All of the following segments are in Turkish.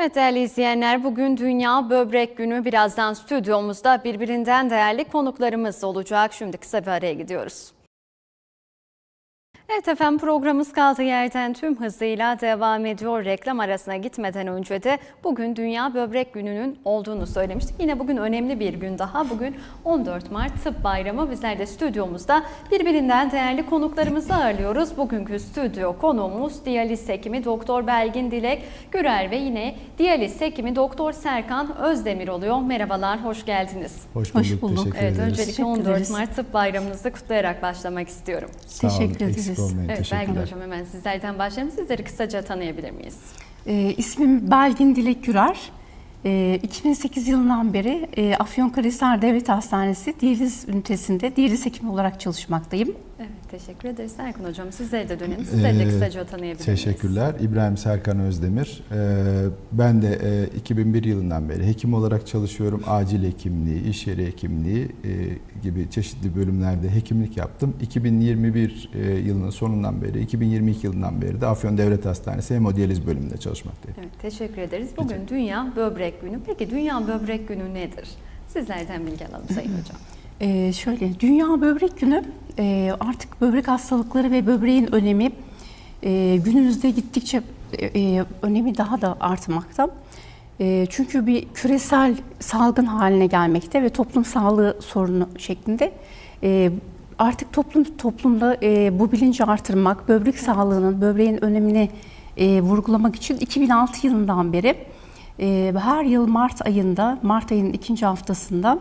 Evet değerli izleyenler bugün Dünya Böbrek Günü. Birazdan stüdyomuzda birbirinden değerli konuklarımız olacak. Şimdi kısa bir araya gidiyoruz. Evet efendim programımız kaldığı yerden tüm hızıyla devam ediyor. Reklam arasına gitmeden önce de bugün Dünya Böbrek Günü'nün olduğunu söylemiştik. Yine bugün önemli bir gün daha. Bugün 14 Mart Tıp Bayramı. Bizler de stüdyomuzda birbirinden değerli konuklarımızı ağırlıyoruz. Bugünkü stüdyo konuğumuz diyaliz hekimi Doktor Belgin Dilek Gürer ve yine diyaliz hekimi Doktor Serkan Özdemir oluyor. Merhabalar, hoş geldiniz. Hoş bulduk. Hoş bulduk. Teşekkür Evet, ederiz. öncelikle Teşekkür 14 ederiz. Mart Tıp Bayramınızı kutlayarak başlamak istiyorum. Sağ Teşekkür eksik Evet, Belgin. Hocam hemen sizlerden başlayalım. Sizleri kısaca tanıyabilir miyiz? Ee, ismim Belgin Dilek Gürer. Ee, 2008 yılından beri e, Afyonkarahisar Devlet Hastanesi diyaliz ünitesinde diyaliz hekimi olarak çalışmaktayım. Evet, teşekkür ederiz Serkan Hocam. Sizleri de dönelim. Sizleri de Ee, kısaca tanıyabilir? Teşekkürler. İbrahim Serkan Özdemir. Ee, ben de e, 2001 yılından beri hekim olarak çalışıyorum. Acil hekimliği, iş yeri hekimliği e, gibi çeşitli bölümlerde hekimlik yaptım. 2021 e, yılının sonundan beri, 2022 yılından beri de Afyon Devlet Hastanesi hemodiyaliz bölümünde çalışmaktayım. Evet, teşekkür ederiz. Bugün Dünya Böbrek Günü. Peki Dünya Böbrek Günü nedir? Sizlerden bilgi alalım Sayın Hocam. Ee, şöyle, Dünya Böbrek Günü e, artık böbrek hastalıkları ve böbreğin önemi e, günümüzde gittikçe e, önemi daha da artmakta. E, çünkü bir küresel salgın haline gelmekte ve toplum sağlığı sorunu şeklinde e, artık toplum toplumda e, bu bilinci artırmak, böbrek sağlığının, böbreğin önemini e, vurgulamak için 2006 yılından beri e, her yıl Mart ayında, Mart ayının ikinci haftasında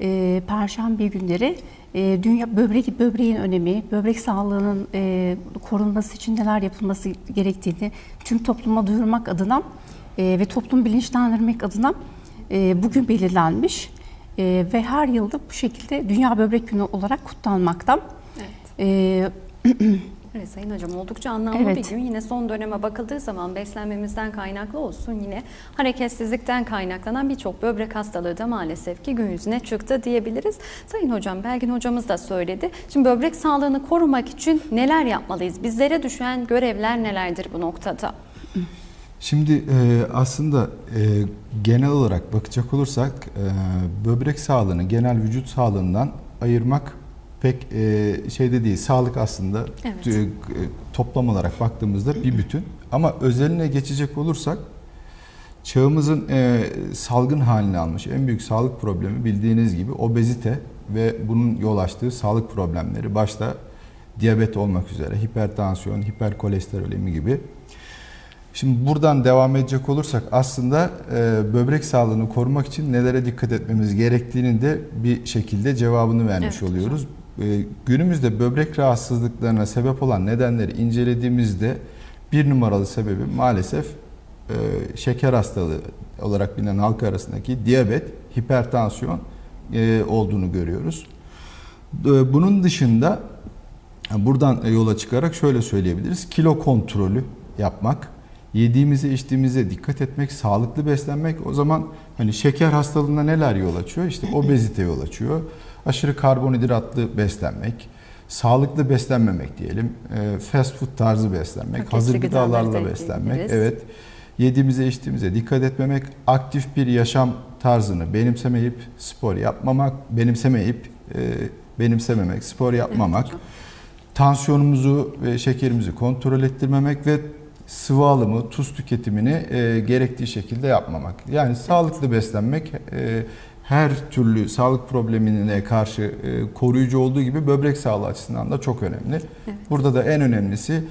e, Perşembe günleri e, dünya böbrek böbreğin önemi, böbrek sağlığının e, korunması için neler yapılması gerektiğini tüm topluma duyurmak adına e, ve toplum bilinçlendirmek adına e, bugün belirlenmiş E, ve her yılda bu şekilde Dünya Böbrek Günü olarak kutlanmakta. Evet. E, Evet Sayın Hocam oldukça anlamlı Evet. bir gün. Yine son döneme bakıldığı zaman beslenmemizden kaynaklı olsun yine hareketsizlikten kaynaklanan birçok böbrek hastalığı da maalesef ki gün yüzüne çıktı diyebiliriz. Sayın Hocam Belgin Hocamız da söyledi. Şimdi böbrek sağlığını korumak için neler yapmalıyız? Bizlere düşen görevler nelerdir bu noktada? Şimdi e, aslında e, genel olarak bakacak olursak e, böbrek sağlığını genel vücut sağlığından ayırmak pek e, şeyde değil. Sağlık aslında Evet. e, toplam olarak baktığımızda bir bütün. Ama özeline geçecek olursak çağımızın e, salgın halini almış en büyük sağlık problemi bildiğiniz gibi obezite ve bunun yol açtığı sağlık problemleri başta diyabet olmak üzere hipertansiyon, hiperkolesterolemi gibi Şimdi buradan devam edecek olursak aslında e, böbrek sağlığını korumak için nelere dikkat etmemiz gerektiğini de bir şekilde cevabını vermiş Evet, oluyoruz. E, günümüzde böbrek rahatsızlıklarına sebep olan nedenleri incelediğimizde bir numaralı sebebi maalesef e, şeker hastalığı olarak bilinen halk arasındaki diyabet, hipertansiyon e, olduğunu görüyoruz. E, Bunun dışında buradan yola çıkarak şöyle söyleyebiliriz. Kilo kontrolü yapmak, yediğimize içtiğimize dikkat etmek, sağlıklı beslenmek o zaman hani şeker hastalığına neler yol açıyor? İşte obezite yol açıyor. Aşırı karbonhidratlı beslenmek, sağlıklı beslenmemek diyelim. e, Fast food tarzı beslenmek, Paketli hazır gıdalarla beslenmek. ekleyebiliriz. Evet. Yediğimize içtiğimize dikkat etmemek, aktif bir yaşam tarzını benimsemeyip spor yapmamak, benimsemeyip e, benimsememek, spor yapmamak, tansiyonumuzu ve şekerimizi kontrol ettirmemek ve sıvı alımı, tuz tüketimini e, gerektiği şekilde yapmamak. Yani sağlıklı beslenmek e, her türlü sağlık problemine karşı e, koruyucu olduğu gibi böbrek sağlığı açısından da çok önemli. Burada da en önemlisi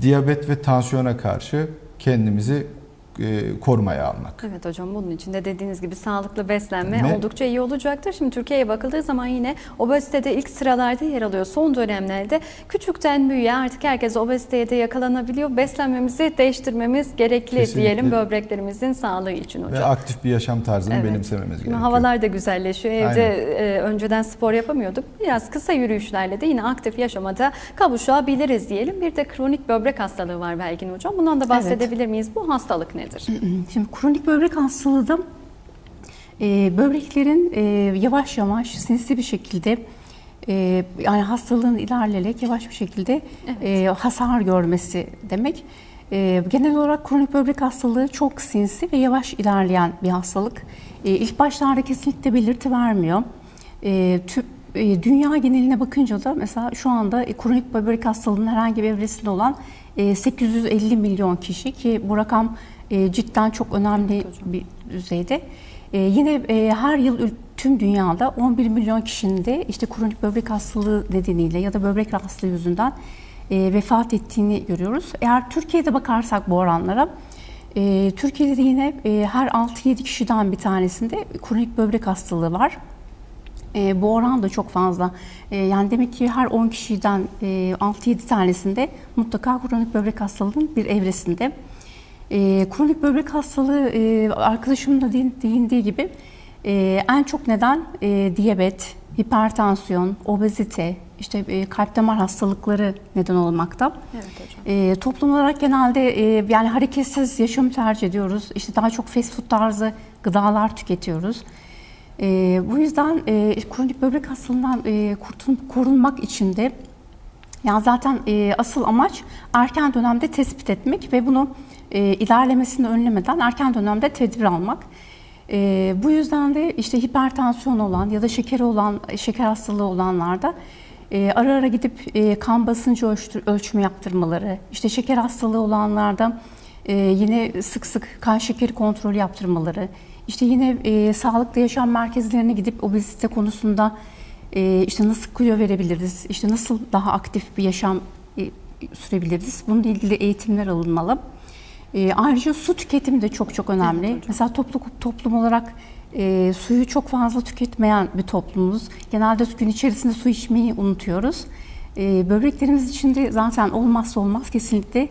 diyabet ve tansiyona karşı kendimizi korumaya almak. Evet hocam bunun için de dediğiniz gibi sağlıklı beslenme Ne? oldukça iyi olacaktır. Şimdi Türkiye'ye bakıldığı zaman yine obezitede ilk sıralarda yer alıyor. Son dönemlerde küçükten büyüğe artık herkes obeziteye de yakalanabiliyor. Beslenmemizi değiştirmemiz gerekli Kesinlikle. diyelim böbreklerimizin sağlığı için hocam. Ve aktif bir yaşam tarzını Evet. benimsememiz gerekiyor. havalar da güzelleşiyor. Evde e, önceden spor yapamıyorduk. Biraz kısa yürüyüşlerle de yine aktif yaşamada kavuşabiliriz diyelim. Bir de kronik böbrek hastalığı var Belgin hocam. Bundan da bahsedebilir miyiz? Bu hastalık nedir? Şimdi kronik böbrek hastalığı da e, böbreklerin e, yavaş yavaş sinsi bir şekilde e, yani hastalığın ilerleyerek yavaş bir şekilde e, hasar görmesi demek. E, genel olarak kronik böbrek hastalığı çok sinsi ve yavaş ilerleyen bir hastalık. E, ilk başlarda kesinlikle belirti vermiyor. E, tü- e, dünya geneline bakınca da mesela şu anda e, kronik böbrek hastalığının herhangi bir evresinde olan e, 850 milyon kişi ki bu rakam e, cidden çok önemli bir düzeyde. E, yine e, her yıl tüm dünyada 11 milyon kişinin de işte kronik böbrek hastalığı nedeniyle ya da böbrek rahatsızlığı yüzünden e, vefat ettiğini görüyoruz. Eğer Türkiye'de bakarsak bu oranlara, e, Türkiye'de de yine e, her 6-7 kişiden bir tanesinde kronik böbrek hastalığı var. E, bu oran da çok fazla. E, yani demek ki her 10 kişiden e, 6-7 tanesinde mutlaka kronik böbrek hastalığının bir evresinde. E, kronik böbrek hastalığı e, arkadaşımın da değin- değindiği gibi e, en çok neden e, diyabet, hipertansiyon, obezite, işte e, kalp damar hastalıkları neden olmakta. Evet hocam. E, toplum olarak genelde e, yani hareketsiz yaşam tercih ediyoruz. İşte daha çok fast food tarzı gıdalar tüketiyoruz. E, bu yüzden e, kronik böbrek hastalığından e, kurtun, korunmak için de yani zaten e, asıl amaç erken dönemde tespit etmek ve bunu e, ilerlemesini önlemeden erken dönemde tedbir almak. E, bu yüzden de işte hipertansiyon olan ya da şekeri olan, şeker hastalığı olanlarda e, ara ara gidip e, kan basıncı ölçtür, ölçümü yaptırmaları, işte şeker hastalığı olanlarda e, yine sık sık kan şekeri kontrolü yaptırmaları, işte yine e, sağlıklı yaşam merkezlerine gidip obezite konusunda e, işte nasıl kilo verebiliriz, işte nasıl daha aktif bir yaşam e, sürebiliriz, bununla ilgili eğitimler alınmalı. E, ayrıca su tüketimi de çok çok önemli. Evet hocam. Mesela toplu, toplum olarak e, suyu çok fazla tüketmeyen bir toplumuz. Genelde gün içerisinde su içmeyi unutuyoruz. E, böbreklerimiz için de zaten olmazsa olmaz kesinlikle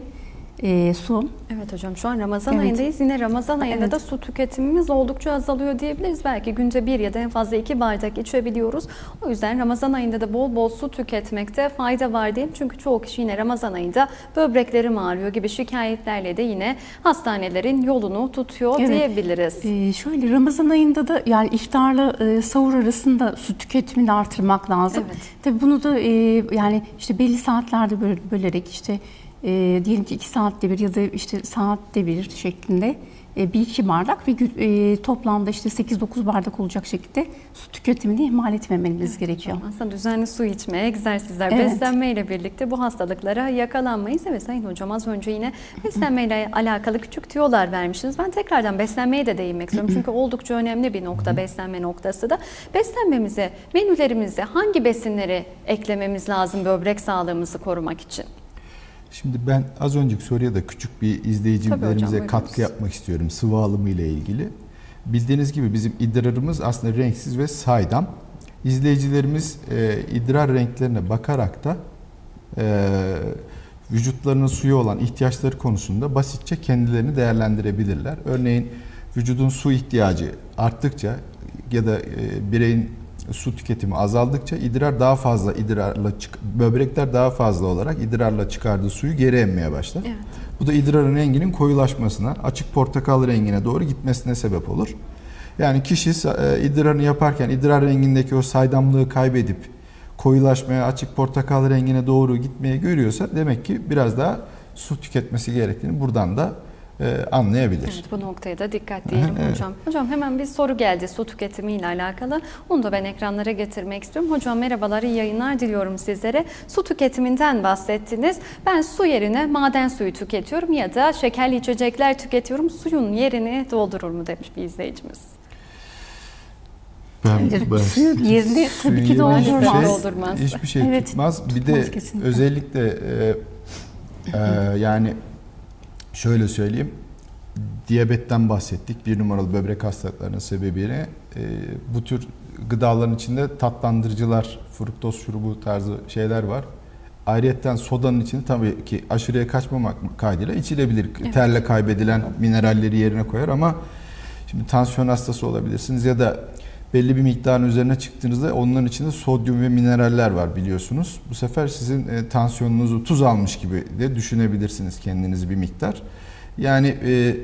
e, su. Evet hocam şu an Ramazan Evet. ayındayız. Yine Ramazan ayında Evet. da su tüketimimiz oldukça azalıyor diyebiliriz. Belki günde bir ya da en fazla iki bardak içebiliyoruz. O yüzden Ramazan ayında da bol bol su tüketmekte fayda var diyelim. Çünkü çoğu kişi yine Ramazan ayında böbreklerim ağrıyor gibi şikayetlerle de yine hastanelerin yolunu tutuyor Evet. diyebiliriz. E, şöyle Ramazan ayında da yani iftarla e, sahur arasında su tüketimini artırmak lazım. Evet. Tabii bunu da e, yani işte belli saatlerde böl- bölerek işte e, diyelim ki iki saatte bir ya da işte saatte bir şeklinde e, bir iki bardak ve e, toplamda işte 8-9 bardak olacak şekilde su tüketimini ihmal etmememiz gerekiyor. Aslında düzenli su içme, egzersizler, Evet. beslenmeyle birlikte bu hastalıklara yakalanmayız. Evet Sayın Hocam az önce yine beslenmeyle alakalı küçük tüyolar vermişsiniz. Ben tekrardan beslenmeye de değinmek istiyorum. Çünkü oldukça önemli bir nokta beslenme noktası da. Beslenmemize, menülerimize hangi besinleri eklememiz lazım böbrek sağlığımızı korumak için? Şimdi ben az önceki soruya da küçük bir Tabii hocam, izleyicilerimize buyurunuz. katkı yapmak istiyorum sıvı alımı ile ilgili. Bildiğiniz gibi bizim idrarımız aslında renksiz ve saydam. İzleyicilerimiz e, idrar renklerine bakarak da e, vücutlarının suyu olan ihtiyaçları konusunda basitçe kendilerini değerlendirebilirler. Örneğin vücudun su ihtiyacı arttıkça ya da e, bireyin su tüketimi azaldıkça idrar daha fazla idrarla çık- böbrekler daha fazla olarak idrarla çıkardığı suyu geri emmeye başlar. Evet. Bu da idrarın renginin koyulaşmasına, açık portakal rengine doğru gitmesine sebep olur. Yani kişi e, idrarını yaparken idrar rengindeki o saydamlığı kaybedip koyulaşmaya, açık portakal rengine doğru gitmeye görüyorsa demek ki biraz daha su tüketmesi gerektiğini buradan da anlayabilir. Evet, bu noktaya da dikkat diyelim Evet. hocam. Hocam hemen bir soru geldi su tüketimiyle alakalı. Onu da ben ekranlara getirmek istiyorum. Hocam merhabalar, iyi yayınlar diliyorum sizlere. Su tüketiminden bahsettiniz. Ben su yerine maden suyu tüketiyorum ya da şekerli içecekler tüketiyorum. Suyun yerini doldurur mu demiş bir izleyicimiz. Ben, Suyun yerini tabii ki suyun yerine doldurmaz. hiçbir şey- Doldurmaz. Hiçbir şey Evet, tutmaz. Bir tutmaz de kesinlikle. özellikle e, e, yani şöyle söyleyeyim. Diyabetten bahsettik. Bir numaralı böbrek hastalıklarının sebebiyle e, bu tür gıdaların içinde tatlandırıcılar, fruktoz şurubu tarzı şeyler var. Ayrıyeten sodanın içinde tabii ki aşırıya kaçmamak kaydıyla içilebilir. Evet. Terle kaybedilen mineralleri yerine koyar ama şimdi tansiyon hastası olabilirsiniz ya da belli bir miktarın üzerine çıktığınızda onların içinde sodyum ve mineraller var biliyorsunuz. Bu sefer sizin e, tansiyonunuzu tuz almış gibi de düşünebilirsiniz kendinizi bir miktar. Yani e,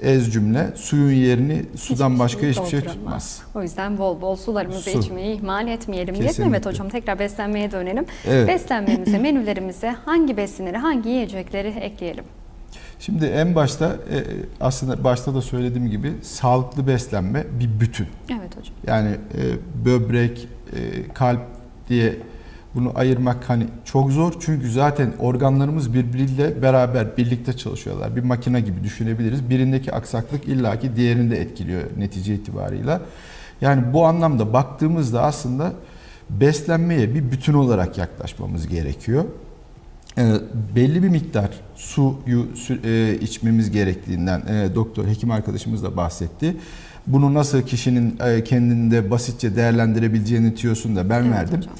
ez cümle suyun yerini sudan Hiçbir başka şey hiçbir şey tutmaz. O yüzden bol bol sularımızı Su. içmeyi ihmal etmeyelim. Kesinlikle. Evet hocam tekrar beslenmeye dönelim. Evet. Beslenmemize, menülerimize hangi besinleri, hangi yiyecekleri ekleyelim? Şimdi en başta e, aslında başta da söylediğim gibi sağlıklı beslenme bir bütün. Evet hocam. Yani e, böbrek, e, kalp diye bunu ayırmak hani çok zor çünkü zaten organlarımız birbiriyle beraber birlikte çalışıyorlar. Bir makine gibi düşünebiliriz. Birindeki aksaklık illaki diğerini de etkiliyor netice itibarıyla. Yani bu anlamda baktığımızda aslında beslenmeye bir bütün olarak yaklaşmamız gerekiyor. E, belli bir miktar suyu e, içmemiz gerektiğinden e, doktor hekim arkadaşımız da bahsetti. Bunu nasıl kişinin e, kendinde basitçe değerlendirebileceğini tüyosunu da ben Evet verdim. hocam.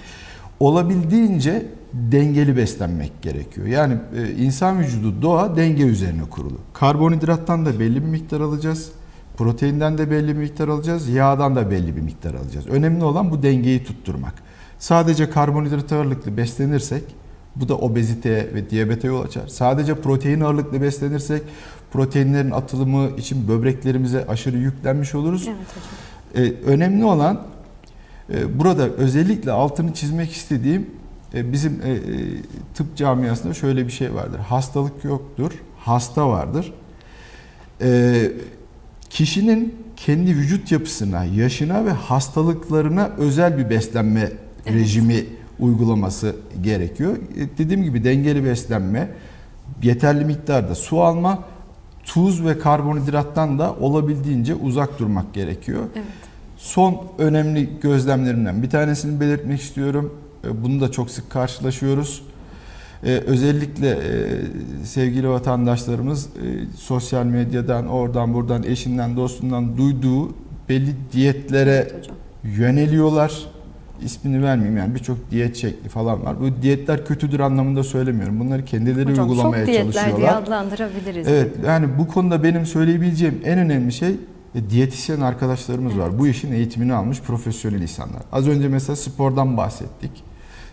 Olabildiğince dengeli beslenmek gerekiyor. Yani e, insan vücudu doğa denge üzerine kurulu. Karbonhidrattan da belli bir miktar alacağız. Proteinden de belli bir miktar alacağız. Yağdan da belli bir miktar alacağız. Önemli olan bu dengeyi tutturmak. Sadece karbonhidrat ağırlıklı beslenirsek bu da obeziteye ve diyabete yol açar. Sadece protein ağırlıklı beslenirsek proteinlerin atılımı için böbreklerimize aşırı yüklenmiş oluruz. Evet hocam. Ee, önemli olan e, burada özellikle altını çizmek istediğim e, bizim e, e, tıp camiasında şöyle bir şey vardır. Hastalık yoktur, hasta vardır. E, kişinin kendi vücut yapısına, yaşına ve hastalıklarına özel bir beslenme rejimi uygulaması gerekiyor. E, dediğim gibi dengeli beslenme, yeterli miktarda su alma, tuz ve karbonhidrattan da olabildiğince uzak durmak gerekiyor. Evet. Son önemli gözlemlerimden bir tanesini belirtmek istiyorum. E, Bunu da çok sık karşılaşıyoruz. E, Özellikle e, sevgili vatandaşlarımız e, sosyal medyadan, oradan buradan, eşinden, dostundan duyduğu belli diyetlere Evet hocam. yöneliyorlar. İsmini vermeyeyim yani birçok diyet şekli falan var. Bu diyetler kötüdür anlamında söylemiyorum. Bunları kendileri Hocam uygulamaya çok diyetler diye çalışıyorlar. adlandırabiliriz. Evet yani bu konuda benim söyleyebileceğim en önemli şey e, diyetisyen arkadaşlarımız var. Bu işin eğitimini almış profesyonel insanlar. Az önce mesela spordan bahsettik.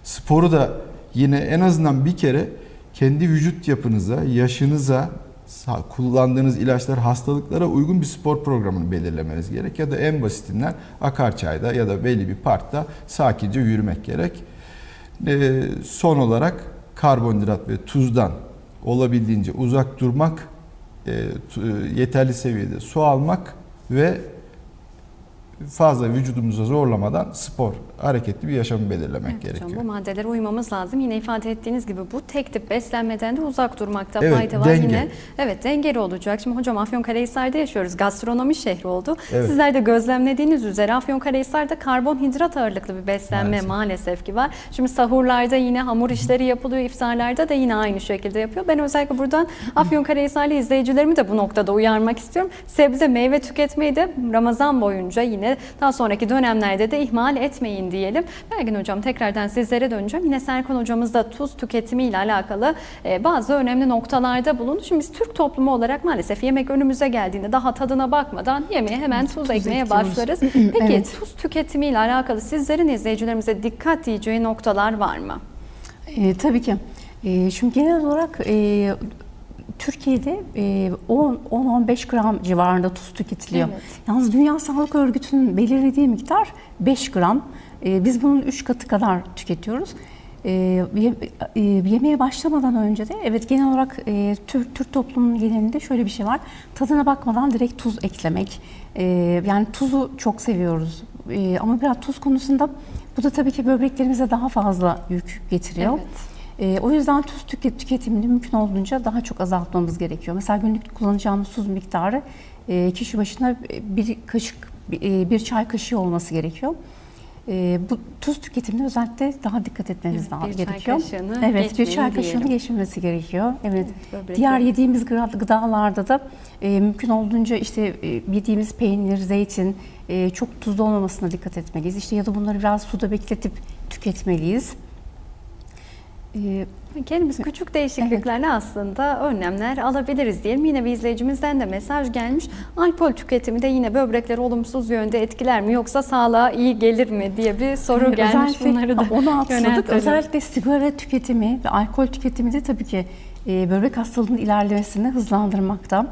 Sporu da yine en azından bir kere kendi vücut yapınıza, yaşınıza, kullandığınız ilaçlar, hastalıklara uygun bir spor programını belirlemeniz gerek. Ya da en basitinden Akarçay'da ya da belli bir parkta sakince yürümek gerek. Ee, son olarak karbonhidrat ve tuzdan olabildiğince uzak durmak, e, yeterli seviyede su almak ve fazla vücudumuza zorlamadan spor, hareketli bir yaşamı belirlemek Evet gerekiyor. hocam bu maddelere uymamız lazım. Yine ifade ettiğiniz gibi bu tek tip beslenmeden de uzak durmakta Evet, fayda var. denge. Yine evet dengeli olacak. Şimdi hocam Afyonkarahisar'da yaşıyoruz. Gastronomi şehri oldu. Evet. Sizler de gözlemlediğiniz üzere Afyonkarahisar'da karbonhidrat ağırlıklı bir beslenme maalesef. Maalesef. ki var. Şimdi sahurlarda yine hamur işleri yapılıyor. iftarlarda da yine aynı şekilde yapıyor. Ben özellikle buradan Afyonkarahisarlı izleyicilerimi de bu noktada uyarmak istiyorum. Sebze meyve tüketmeyi de Ramazan boyunca yine daha sonraki dönemlerde de ihmal etmeyin diyelim. Belgin hocam tekrardan sizlere döneceğim. Yine Serkan hocamız da tuz tüketimiyle alakalı e, bazı önemli noktalarda bulundu. Şimdi biz Türk toplumu olarak maalesef yemek önümüze geldiğinde daha tadına bakmadan yemeğe hemen tuz, tuz ekmeye ekliyoruz. başlarız. Peki Evet. tuz tüketimiyle alakalı sizlerin izleyicilerimize dikkat diyeceği noktalar var mı? E, tabii ki. E, şimdi genel olarak e, Türkiye'de e, 10 10-15 gram civarında tuz tüketiliyor. Evet. Yalnız Dünya Sağlık Örgütü'nün belirlediği miktar 5 gram. E, biz bunun 3 katı kadar tüketiyoruz. E, ye- e, yemeğe başlamadan önce de evet genel olarak e, Türk, Türk toplumunun genelinde şöyle bir şey var. Tadına bakmadan direkt tuz eklemek. E, yani tuzu çok seviyoruz. E, ama biraz tuz konusunda bu da tabii ki böbreklerimize daha fazla yük getiriyor. Evet. Ee, o yüzden tuz tüket- tüketimini mümkün olduğunca daha çok azaltmamız gerekiyor. Mesela günlük kullanacağımız tuz miktarı e, kişi başına bir kaşık, bir, bir çay kaşığı olması gerekiyor. E, bu tuz tüketimine özellikle daha dikkat etmemiz Evet, daha bir çay gerekiyor. kaşığını evet, bir çay kaşığını diyelim. geçmemesi gerekiyor. Evet. böbrek Diğer yediğimiz gıda- gıdalarda da e, mümkün olduğunca işte e, yediğimiz peynir, zeytin e, çok tuzlu olmamasına dikkat etmeliyiz. İşte ya da bunları biraz suda bekletip tüketmeliyiz. E, Kendimiz küçük değişikliklerle aslında önlemler alabiliriz diyelim. Yine bir izleyicimizden de mesaj gelmiş. Alkol tüketimi de yine böbrekleri olumsuz yönde etkiler mi yoksa sağlığa iyi gelir mi diye bir soru gelmiş. Özellikle Bunları da onu atladık. yöneltelim. Özellikle sigara tüketimi ve alkol tüketimi de tabii ki e, böbrek hastalığının ilerlemesini hızlandırmakta.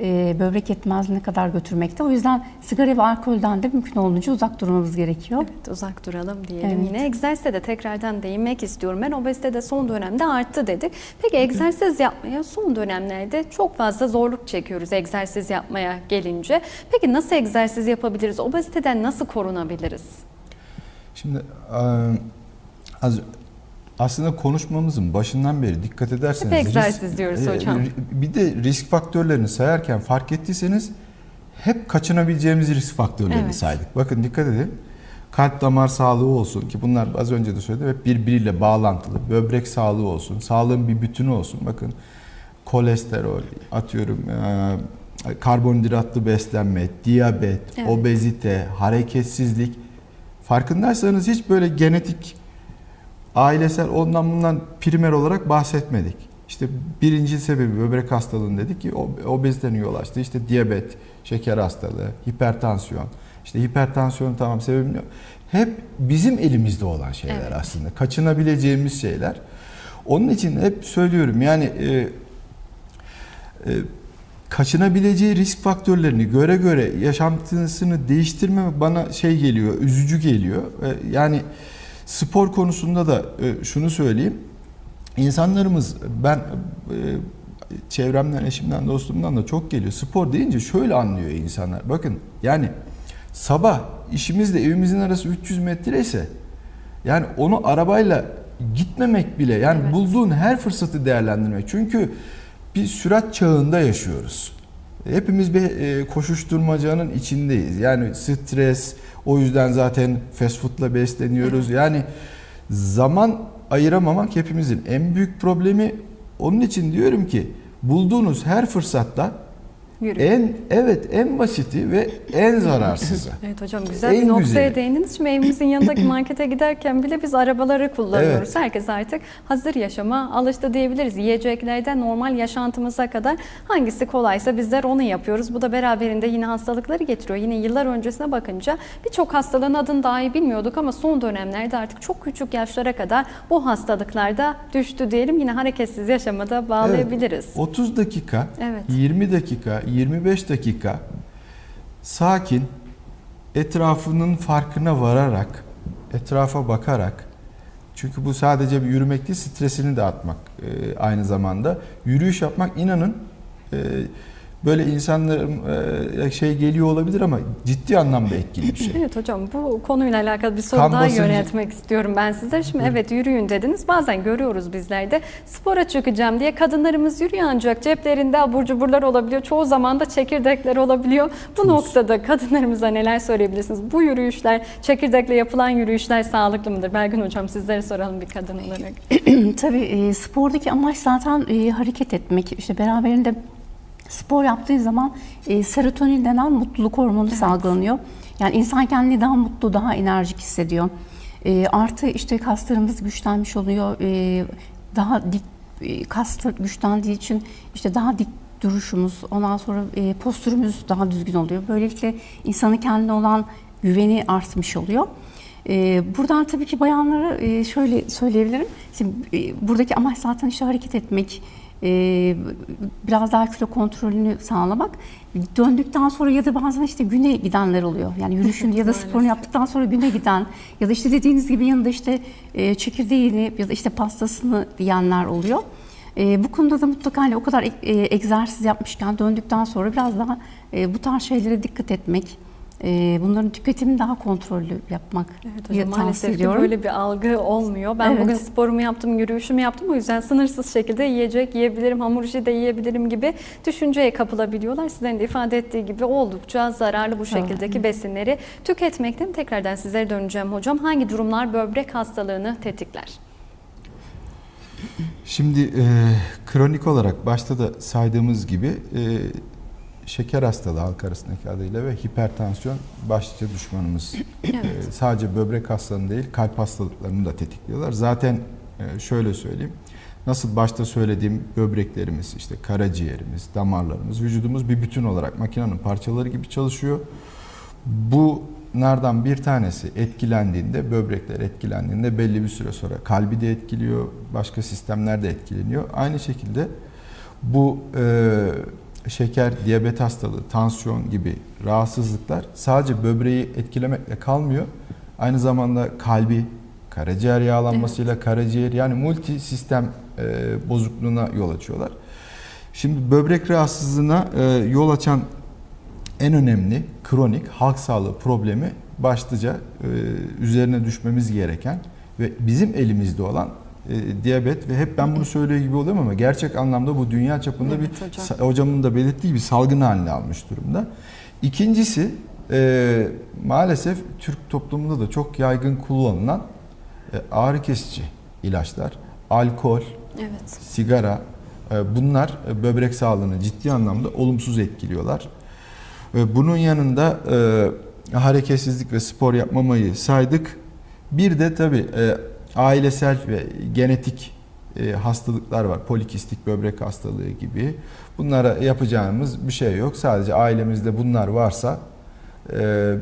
E, böbrek yetmezliğine kadar götürmekte. O yüzden sigara ve alkolden de mümkün olduğunca uzak durmamız gerekiyor. Evet, uzak duralım diyelim Evet. yine. Egzersize de tekrardan değinmek istiyorum. Ben obezite de son dönemde arttı dedik. Peki egzersiz yapmaya son dönemlerde çok fazla zorluk çekiyoruz egzersiz yapmaya gelince. Peki nasıl egzersiz yapabiliriz? Obeziteden nasıl korunabiliriz? Şimdi az aslında konuşmamızın başından beri dikkat ederseniz Hep egzersiz diyoruz e, hocam. Bir de risk faktörlerini sayarken fark ettiyseniz hep kaçınabileceğimiz risk faktörlerini Evet. saydık. Bakın dikkat edin. Kalp damar sağlığı olsun ki bunlar az önce de söyledim hep birbiriyle bağlantılı. Böbrek sağlığı olsun, sağlığın bir bütünü olsun. Bakın kolesterol, atıyorum e, karbonhidratlı beslenme, diyabet, Evet. obezite, hareketsizlik. Farkındaysanız hiç böyle genetik, ailesel ondan bundan primer olarak bahsetmedik. İşte birinci sebebi böbrek hastalığının dedik ki ob- obezitenin yol açtığı işte diyabet, şeker hastalığı, hipertansiyon. İşte hipertansiyon tamam sebebi ne? Hep bizim elimizde olan şeyler Evet. aslında. Kaçınabileceğimiz şeyler. Onun için hep söylüyorum yani e, e, kaçınabileceği risk faktörlerini göre göre yaşantısını değiştirme bana şey geliyor, üzücü geliyor. E, Yani spor konusunda da e, şunu söyleyeyim. İnsanlarımız ben e, çevremden, eşimden, dostumdan da çok geliyor. Spor deyince şöyle anlıyor insanlar. Bakın yani sabah işimizle evimizin arası 300 metre ise yani onu arabayla gitmemek bile yani Evet. bulduğun her fırsatı değerlendirmek. Çünkü bir sürat çağında yaşıyoruz. Hepimiz bir e, koşuşturmacanın içindeyiz. Yani stres, o yüzden zaten fast food'la besleniyoruz. Yani zaman ayıramamak hepimizin en büyük problemi. Onun için diyorum ki bulduğunuz her fırsatta Yürü. en evet en basiti ve en zararsızı. Evet hocam güzel En bir noktaya güzeli. değindiniz. Şimdi evimizin yanındaki markete giderken bile biz arabaları kullanıyoruz. Evet. Herkes artık hazır yaşama alıştı diyebiliriz. Yiyeceklerden normal yaşantımıza kadar hangisi kolaysa bizler onu yapıyoruz. Bu da beraberinde yine hastalıkları getiriyor. Yine yıllar öncesine bakınca birçok hastalığın adını dahi bilmiyorduk ama son dönemlerde artık çok küçük yaşlara kadar bu hastalıklarda düştü diyelim. Yine hareketsiz yaşama da bağlayabiliriz. Evet, 30 dakika, Evet. 20 dakika, 25 dakika sakin etrafının farkına vararak, etrafa bakarak çünkü bu sadece bir yürümek değil, stresini de atmak e, aynı zamanda. Yürüyüş yapmak inanın e, böyle insanların e, şey geliyor olabilir ama ciddi anlamda etkili bir şey. Evet hocam bu konuyla alakalı bir soru Kan daha basıncı- yöneltmek istiyorum ben sizlere. Şimdi evet yürüyün dediniz. Bazen görüyoruz bizler de spora çıkacağım diye kadınlarımız yürüyor ancak ceplerinde abur cuburlar olabiliyor. Çoğu zaman da çekirdekler olabiliyor. Bu Tuz. noktada kadınlarımıza neler söyleyebilirsiniz? Bu yürüyüşler, çekirdekle yapılan yürüyüşler sağlıklı mıdır? Belgin hocam sizlere soralım bir kadın olarak. Tabii e, spordaki amaç zaten e, hareket etmek. İşte beraberinde spor yaptığı zaman e, serotonin denen mutluluk hormonu salgılanıyor. Yani insan kendini daha mutlu, daha enerjik hissediyor. E, artı işte kaslarımız güçlenmiş oluyor. E, daha dik e, kas güçlendiği için işte daha dik duruşumuz, ondan sonra e, postürümüz daha düzgün oluyor. Böylelikle insanın kendine olan güveni artmış oluyor. Ee, buradan tabii ki bayanlara e, şöyle söyleyebilirim. Şimdi e, buradaki amaç zaten işte hareket etmek, e, biraz daha kilo kontrolünü sağlamak. Döndükten sonra ya da bazen işte güne gidenler oluyor. Yani yürüyüşün ya da sporunu yaptıktan sonra güne giden ya da işte dediğiniz gibi yanında işte e, çekirdeğini ya da işte pastasını yiyenler oluyor. E, bu konuda da mutlaka hani o kadar e, egzersiz yapmışken döndükten sonra biraz daha e, bu tarz şeylere dikkat etmek, e, bunların tüketimini daha kontrollü yapmak Evet hocam maalesef ki böyle bir algı olmuyor. Ben Evet. bugün sporumu yaptım, yürüyüşümü yaptım. O yüzden sınırsız şekilde yiyecek yiyebilirim, hamur işi de yiyebilirim gibi düşünceye kapılabiliyorlar. Sizlerin de ifade ettiği gibi oldukça zararlı bu şekildeki besinleri tüketmekten tekrardan sizlere döneceğim hocam. Hangi durumlar böbrek hastalığını tetikler? Şimdi e, kronik olarak başta da saydığımız gibi e, şeker hastalığı halk arasındaki adıyla ve hipertansiyon başlıca düşmanımız. Evet. E, sadece böbrek hastalığını değil kalp hastalıklarını da tetikliyorlar. Zaten e, şöyle söyleyeyim. Nasıl başta söylediğim böbreklerimiz, işte karaciğerimiz, damarlarımız, vücudumuz bir bütün olarak makinenin parçaları gibi çalışıyor. Bunlardan bir tanesi etkilendiğinde, böbrekler etkilendiğinde belli bir süre sonra kalbi de etkiliyor, başka sistemler de etkileniyor. Aynı şekilde bu e, şeker, diyabet hastalığı, tansiyon gibi rahatsızlıklar sadece böbreği etkilemekle kalmıyor. Aynı zamanda kalbi, karaciğer yağlanmasıyla karaciğer yani multi sistem e, bozukluğuna yol açıyorlar. Şimdi böbrek rahatsızlığına e, yol açan en önemli kronik halk sağlığı problemi başlıca e, üzerine düşmemiz gereken ve bizim elimizde olan e, diyabet ve hep ben bunu söylüyor gibi oluyorum ama gerçek anlamda bu dünya çapında Evet bir hocam. hocamın da belirttiği bir salgın haline almış durumda. İkincisi e, maalesef Türk toplumunda da çok yaygın kullanılan e, ağrı kesici ilaçlar, alkol, Evet. sigara e, bunlar e, böbrek sağlığını ciddi anlamda olumsuz etkiliyorlar. E, Bunun yanında e, hareketsizlik ve spor yapmamayı saydık. Bir de tabii e, ailesel ve genetik e, hastalıklar var. Polikistik böbrek hastalığı gibi. Bunlara yapacağımız bir şey yok. Sadece ailemizde bunlar varsa e,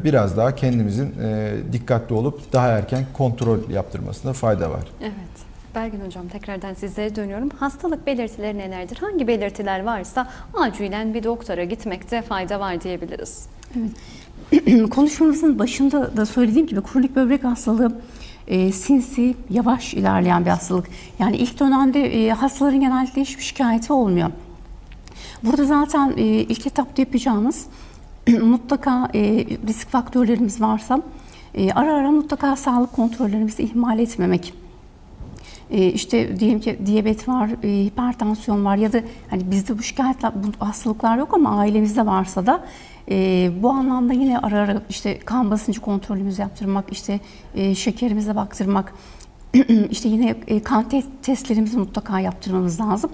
biraz daha kendimizin e, dikkatli olup daha erken kontrol yaptırmasında fayda var. Evet. Belgin Hocam tekrardan sizlere dönüyorum. Hastalık belirtileri nelerdir? Hangi belirtiler varsa acilen bir doktora gitmekte fayda var diyebiliriz. Konuşmamızın başında da söylediğim gibi kronik böbrek hastalığı e, sinsi, yavaş ilerleyen bir hastalık. Yani ilk dönemde e, hastaların genellikle hiçbir şikayeti olmuyor. Burada zaten e, ilk etapta yapacağımız mutlaka e, risk faktörlerimiz varsa e, ara ara mutlaka sağlık kontrollerimizi ihmal etmemek. E, işte diyelim ki diyabet var, e, hipertansiyon var ya da hani bizde bu şikayetler, bu hastalıklar yok ama ailemizde varsa da e, bu anlamda yine ara ara işte kan basıncı kontrolümüzü yaptırmak, işte e, şekerimize baktırmak, işte yine e, kan te- testlerimizi mutlaka yaptırmamız lazım.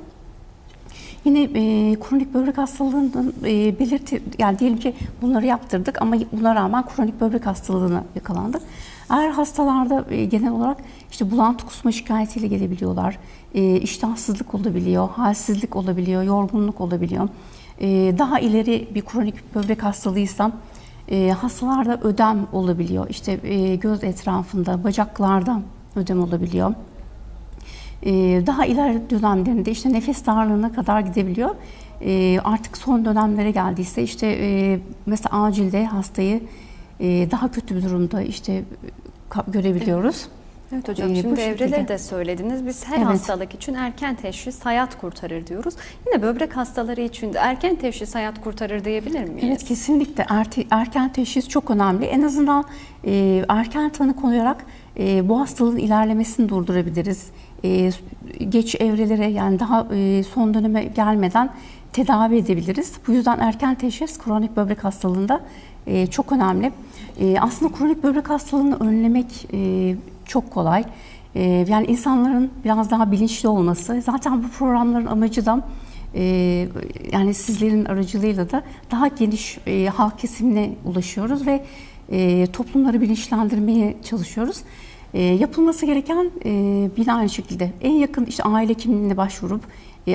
Yine e, kronik böbrek hastalığının e, belirti yani diyelim ki bunları yaptırdık ama buna rağmen kronik böbrek hastalığına yakalandık. Eğer hastalarda e, genel olarak işte bulantı kusma şikayetiyle gelebiliyorlar. E, iştahsızlık olabiliyor, halsizlik olabiliyor, yorgunluk olabiliyor. E, daha ileri bir kronik böbrek hastalığıysa e, hastalarda ödem olabiliyor. İşte e, göz etrafında, bacaklarda ödem olabiliyor. Ee, daha ileri dönemlerinde işte nefes darlığına kadar gidebiliyor. Ee, artık son dönemlere geldiyse işte e, mesela acilde hastayı e, daha kötü bir durumda işte görebiliyoruz. Hocam Ee, şimdi şekilde. evreleri de söylediniz. Biz her Evet. hastalık için erken teşhis hayat kurtarır diyoruz. Yine böbrek hastaları için de erken teşhis hayat kurtarır diyebilir miyiz? Evet kesinlikle erken teşhis çok önemli. En azından e, erken tanı koyarak e, bu hastalığın ilerlemesini durdurabiliriz. E, geç evrelere yani daha e, son döneme gelmeden tedavi edebiliriz. Bu yüzden erken teşhis kronik böbrek hastalığında e, çok önemli. E, aslında kronik böbrek hastalığını önlemek e, çok kolay. E, yani insanların biraz daha bilinçli olması. Zaten bu programların amacı da e, yani sizlerin aracılığıyla da daha geniş e, halk kesimine ulaşıyoruz ve e, toplumları bilinçlendirmeye çalışıyoruz. Yapılması gereken e, yine aynı şekilde en yakın işte aile kimliğine başvurup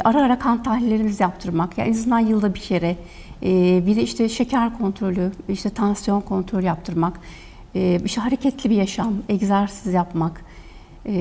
ara ara kan tahlillerimizi yaptırmak. Yani en azından yılda bir kere. Bir de işte şeker kontrolü, işte tansiyon kontrolü yaptırmak. E, işte hareketli bir yaşam, egzersiz yapmak e,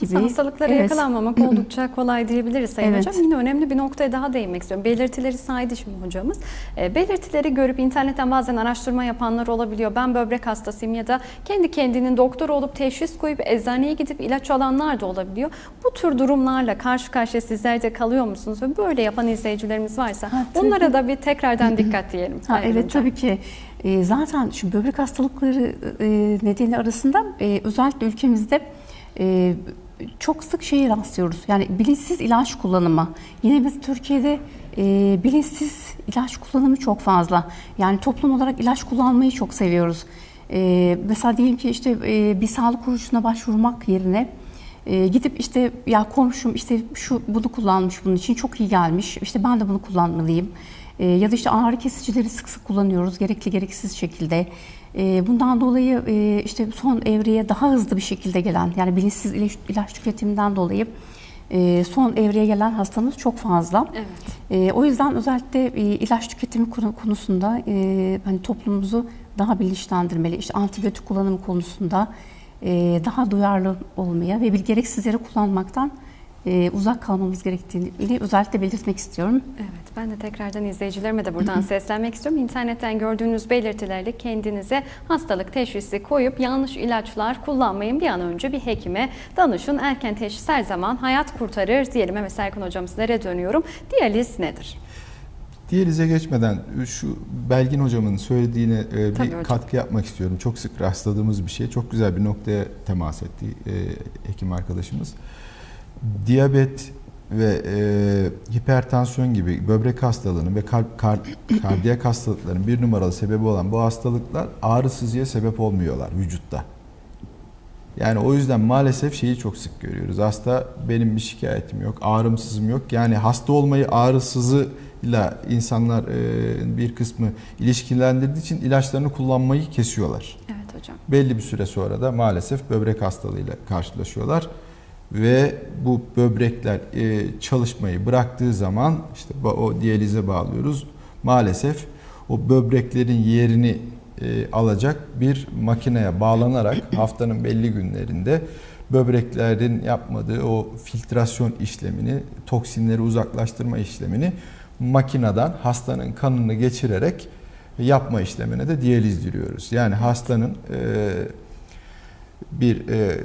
gibi. Hastalıklara Evet. yakalanmamak oldukça kolay diyebiliriz Sayın Evet. Hocam. Yine önemli bir noktaya daha değinmek istiyorum. Belirtileri saydı şimdi hocamız. E, belirtileri görüp internetten bazen araştırma yapanlar olabiliyor. Ben böbrek hastasıyım ya da kendi kendinin doktor olup teşhis koyup eczaneye gidip ilaç alanlar da olabiliyor. Bu tür durumlarla karşı karşıya sizler de kalıyor musunuz? Ve böyle yapan izleyicilerimiz varsa Ha, onlara da bir tekrardan dikkat diyelim. Ha, evet Hocam. tabii ki. E, zaten şu böbrek hastalıkları e, nedeni arasında e, özellikle ülkemizde e, çok sık şeye rastlıyoruz. Yani bilinçsiz ilaç kullanımı. Yine biz Türkiye'de e, bilinçsiz ilaç kullanımı çok fazla. Yani toplum olarak ilaç kullanmayı çok seviyoruz. E, mesela diyelim ki işte e, bir sağlık kuruluşuna başvurmak yerine e, gidip işte ya komşum işte şu bunu kullanmış bunun için çok iyi gelmiş. İşte ben de bunu kullanmalıyım. E, ya da işte ağrı kesicileri sık sık kullanıyoruz gerekli gereksiz şekilde. E, bundan dolayı e, işte son evreye daha hızlı bir şekilde gelen yani bilinçsiz ilaç, ilaç tüketiminden dolayı e, son evreye gelen hastamız çok fazla. Evet. E, o yüzden özellikle e, ilaç tüketimi konu- konusunda hani toplumumuzu daha bilinçlendirmeli. İşte antibiyotik kullanımı konusunda daha duyarlı olmaya ve bir gereksiz yere kullanmaktan e, uzak kalmamız gerektiğini özellikle belirtmek istiyorum. Evet, ben de tekrardan izleyicilerime de buradan seslenmek istiyorum. İnternetten gördüğünüz belirtilerle kendinize hastalık teşhisi koyup yanlış ilaçlar kullanmayın. Bir an önce bir hekime danışın. Erken teşhis her zaman hayat kurtarır diyelim. Mehmet Serkan Hocam sizlere dönüyorum. Diyaliz nedir? Diyalize geçmeden şu Belgin hocamın söylediğine e, Tabii bir hocam. katkı yapmak istiyorum. Çok sık rastladığımız bir şey. Çok güzel bir noktaya temas etti e, hekim arkadaşımız. Diyabet ve e, hipertansiyon gibi böbrek hastalığının ve kalp kar, kardiyak hastalıkların bir numaralı sebebi olan bu hastalıklar ağrısızlığa sebep olmuyorlar vücutta. Yani o yüzden maalesef şeyi çok sık görüyoruz. Hasta benim bir şikayetim yok, ağrımsızım yok. Yani hasta olmayı ağrısızıyla insanlar e, bir kısmı ilişkilendirdiği için ilaçlarını kullanmayı kesiyorlar. Evet hocam. Belli bir süre sonra da maalesef böbrek hastalığıyla karşılaşıyorlar. Ve bu böbrekler e, çalışmayı bıraktığı zaman işte o diyalize bağlıyoruz. Maalesef o böbreklerin yerini e, alacak bir makineye bağlanarak haftanın belli günlerinde böbreklerin yapmadığı o filtrasyon işlemini, toksinleri uzaklaştırma işlemini makineden hastanın kanını geçirerek yapma işlemine de diyaliz diyoruz. Yani hastanın e, bir e,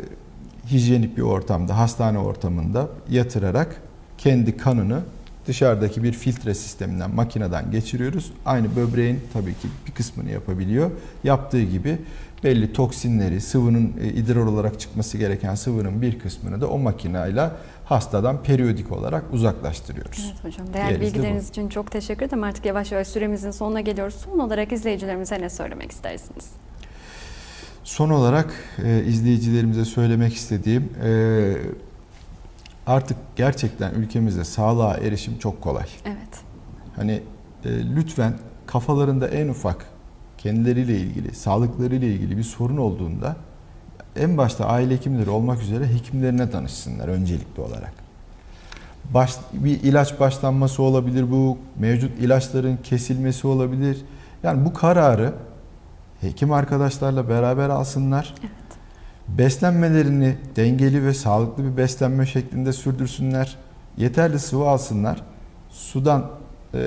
hijyenik bir ortamda, hastane ortamında yatırarak kendi kanını dışarıdaki bir filtre sisteminden, makineden geçiriyoruz. Aynı böbreğin tabii ki bir kısmını yapabiliyor. Yaptığı gibi belli toksinleri, sıvının e, idrar olarak çıkması gereken sıvının bir kısmını da o makineyle hastadan periyodik olarak uzaklaştırıyoruz. Evet hocam. Değerli de bu. bilgileriniz için çok teşekkür ederim. Artık yavaş yavaş süremizin sonuna geliyoruz. Son olarak izleyicilerimize ne söylemek istersiniz? Son olarak e, izleyicilerimize söylemek istediğim e, artık gerçekten ülkemizde sağlığa erişim çok kolay. Evet. Hani e, lütfen kafalarında en ufak kendileriyle ilgili, sağlıklarıyla ilgili bir sorun olduğunda en başta aile hekimleri olmak üzere hekimlerine danışsınlar öncelikli olarak. Baş, bir ilaç başlanması olabilir bu, mevcut ilaçların kesilmesi olabilir. Yani bu kararı hekim arkadaşlarla beraber alsınlar. Evet. Beslenmelerini dengeli ve sağlıklı bir beslenme şeklinde sürdürsünler. Yeterli sıvı alsınlar. Sudan e,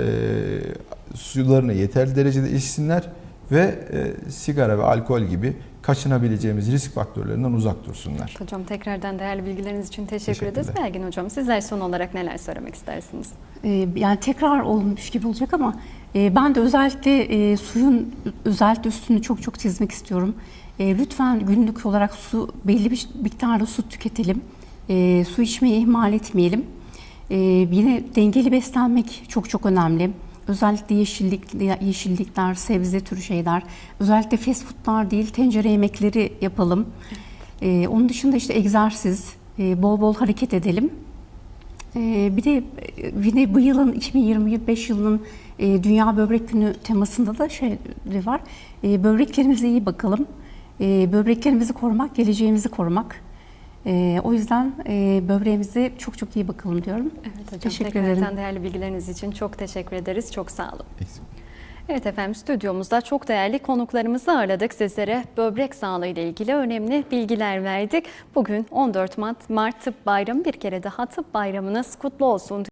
sularını yeterli derecede içsinler ve e, sigara ve alkol gibi kaçınabileceğimiz risk faktörlerinden uzak dursunlar. Hocam tekrardan değerli bilgileriniz için teşekkür ederiz. Belgin hocam sizler son olarak neler söylemek istersiniz? Ee, yani tekrar olmuş gibi olacak ama e, ben de özellikle e, suyun özellikle üstünü çok çok çizmek istiyorum. E, lütfen günlük olarak su belli bir miktarda su tüketelim. E, su içmeyi ihmal etmeyelim. E, yine dengeli beslenmek çok çok önemli. Özellikle yeşillik, yeşillikler, sebze türü şeyler. Özellikle fast foodlar değil, tencere yemekleri yapalım. E, onun dışında işte egzersiz, e, bol bol hareket edelim. Ee, bir de yine bu yılın 2025 yılının e, Dünya Böbrek Günü temasında da şey var. E, Böbreklerimize iyi bakalım. E, Böbreklerimizi korumak, geleceğimizi korumak. E, O yüzden e, böbreğimize çok çok iyi bakalım diyorum. Evet hocam Teşekkür tekrardan ederim. değerli bilgileriniz için çok teşekkür ederiz. Çok sağ olun. Eksik. Evet efendim stüdyomuzda çok değerli konuklarımızı ağırladık. Sizlere böbrek sağlığı ile ilgili önemli bilgiler verdik. Bugün 14 Mart, Mart Tıp Bayramı bir kere daha Tıp Bayramınız kutlu olsun.